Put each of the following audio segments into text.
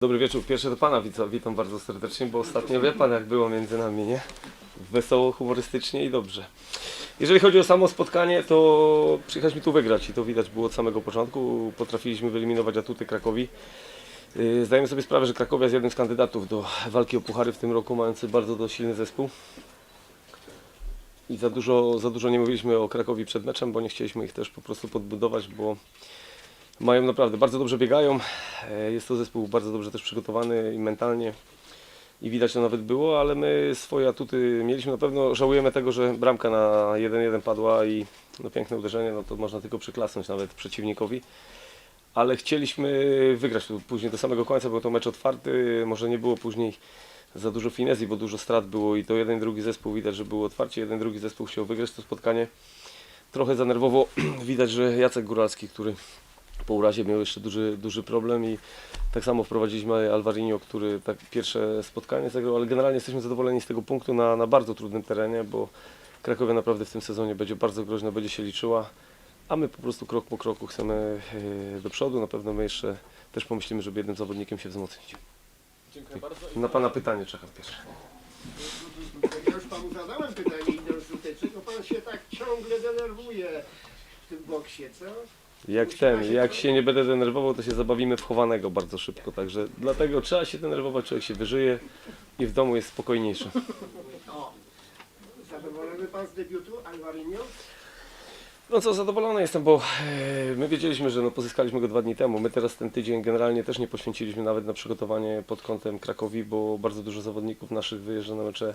Dobry wieczór. Pierwszy do Pana witam, witam bardzo serdecznie, bo ostatnio wie Pan jak było między nami, nie? Wesoło, humorystycznie i dobrze. Jeżeli chodzi o samo spotkanie, to przyjechaliśmy tu wygrać i to widać było od samego początku. Potrafiliśmy wyeliminować atuty Krakowi. Yy, Zdajemy sobie sprawę, że Krakowia jest jednym z kandydatów do walki o puchary w tym roku, mający bardzo silny zespół. I za dużo, za dużo nie mówiliśmy o Krakowi przed meczem, bo nie chcieliśmy ich też po prostu podbudować, bo mają naprawdę, bardzo dobrze biegają. E, Jest to zespół bardzo dobrze też przygotowany i mentalnie. I widać to nawet było, ale my swoje atuty mieliśmy. Na pewno żałujemy tego, że bramka na 1-1 padła i no piękne uderzenie, no to można tylko przyklasnąć nawet przeciwnikowi. Ale chcieliśmy wygrać później do samego końca, był to mecz otwarty, może nie było później za dużo finezji, bo dużo strat było i to jeden drugi zespół widać, że było otwarcie, jeden drugi zespół chciał wygrać to spotkanie. Trochę za nerwowo widać, że Jacek Góralski, który po urazie miał jeszcze duży, duży problem i tak samo wprowadziliśmy Alvarinho, który tak pierwsze spotkanie zagrał, ale generalnie jesteśmy zadowoleni z tego punktu na, na bardzo trudnym terenie, bo Krakowia naprawdę w tym sezonie będzie bardzo groźna, będzie się liczyła, a my po prostu krok po kroku chcemy e, do przodu. Na pewno my jeszcze też pomyślimy, żeby jednym zawodnikiem się wzmocnić. Dziękuję bardzo. Na Pana pytanie czekam pierwsze. Ja już panu zadałem pytanie idąc skuteczne, to pan się tak ciągle denerwuje w tym boksie, co? Jak ten, jak się nie będę denerwował, to się zabawimy w chowanego bardzo szybko, także dlatego trzeba się denerwować, człowiek się wyżyje i w domu jest spokojniejszy. Zadowolony pan z debiutu Alvarinho? No co, zadowolony jestem, bo e, my wiedzieliśmy, że no, pozyskaliśmy go dwa dni temu. My teraz ten tydzień generalnie też nie poświęciliśmy nawet na przygotowanie pod kątem Krakowi, bo bardzo dużo zawodników naszych wyjeżdża na mecze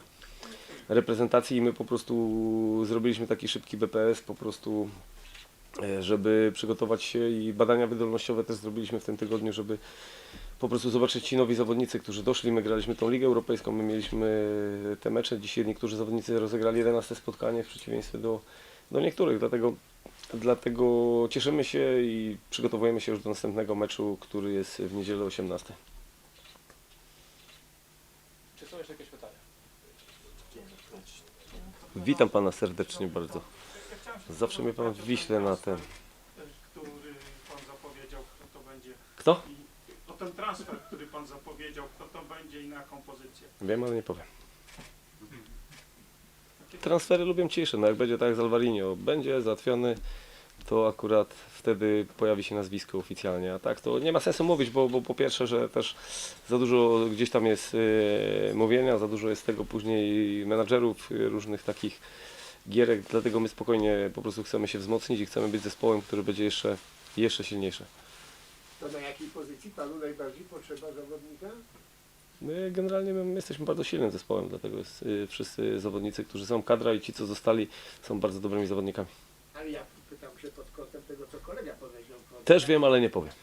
reprezentacji i my po prostu zrobiliśmy taki szybki BPS, po prostu żeby przygotować się i badania wydolnościowe też zrobiliśmy w tym tygodniu, żeby po prostu zobaczyć ci nowi zawodnicy, którzy doszli. My graliśmy tą Ligę Europejską, my mieliśmy te mecze. Dzisiaj niektórzy zawodnicy rozegrali 11 spotkanie w przeciwieństwie do, do niektórych, dlatego, dlatego cieszymy się i przygotowujemy się już do następnego meczu, który jest w niedzielę 18. Czy są jeszcze jakieś pytania? Witam Pana serdecznie bardzo. Zawsze mnie Pan w Wiśle na ten... który pan zapowiedział, kto to będzie. Kto? I o ten transfer, który pan zapowiedział, kto to będzie i na jaką pozycję. Wiem, ale nie powiem. Transfery lubię ciszę, no jak będzie tak jak z Alvarinho, będzie załatwiony, to akurat wtedy pojawi się nazwisko oficjalnie, a tak to nie ma sensu mówić, bo, bo po pierwsze, że też za dużo gdzieś tam jest e, mówienia, za dużo jest tego później menadżerów e, różnych takich gierek, dlatego my spokojnie po prostu chcemy się wzmocnić i chcemy być zespołem, który będzie jeszcze, jeszcze silniejszy. To na jakiej pozycji panu najbardziej potrzeba zawodnika? My generalnie my jesteśmy bardzo silnym zespołem, dlatego jest, y, wszyscy zawodnicy, którzy są kadra i ci, co zostali, są bardzo dobrymi zawodnikami. Ale ja pytam się pod kątem tego, co kolega powiedział. Też wiem, ale nie powiem.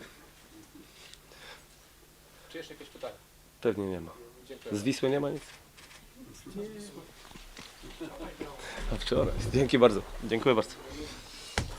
Czy jeszcze jakieś pytania? Pewnie nie ma. Dziękuję. Z Wisły nie ma nic? Wczoraj. Dzięki bardzo. Dziękuję bardzo.